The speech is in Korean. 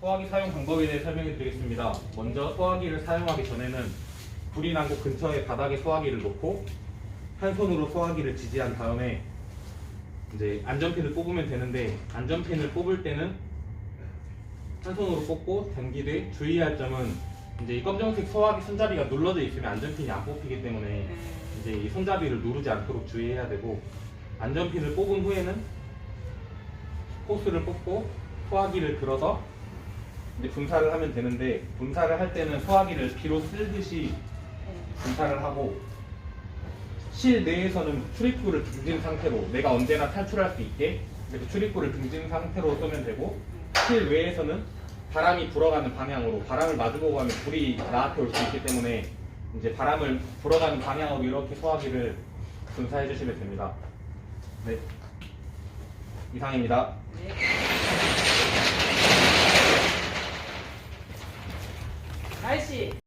소화기 사용 방법에 대해 설명해 드리겠습니다. 먼저 소화기를 사용하기 전에는 불이 난 곳 근처에 바닥에 소화기를 놓고 한 손으로 소화기를 지지한 다음에 이제 안전핀을 뽑으면 되는데 안전핀을 뽑을 때는 한 손으로 뽑고 당기되 주의할 점은 이제 이 검정색 소화기 손잡이가 눌러져 있으면 안전핀이 안 뽑히기 때문에 이제 이 손잡이를 누르지 않도록 주의해야 되고 안전핀을 뽑은 후에는 호스를 뽑고 소화기를 들어서 이제 분사를 하면 되는데 분사를 할 때는 소화기를 뒤로 쓸듯이 분사를 하고 실내에서는 출입구를 등진 상태로 내가 언제나 탈출할 수 있게 이렇게 출입구를 등진 상태로 쏘면 되고 실외에서는 바람이 불어가는 방향으로 바람을 마주보고 가면 불이 나한테 올 수 있기 때문에 이제 바람을 불어가는 방향으로 이렇게 소화기를 분사해 주시면 됩니다. 네. 이상입니다. 開始。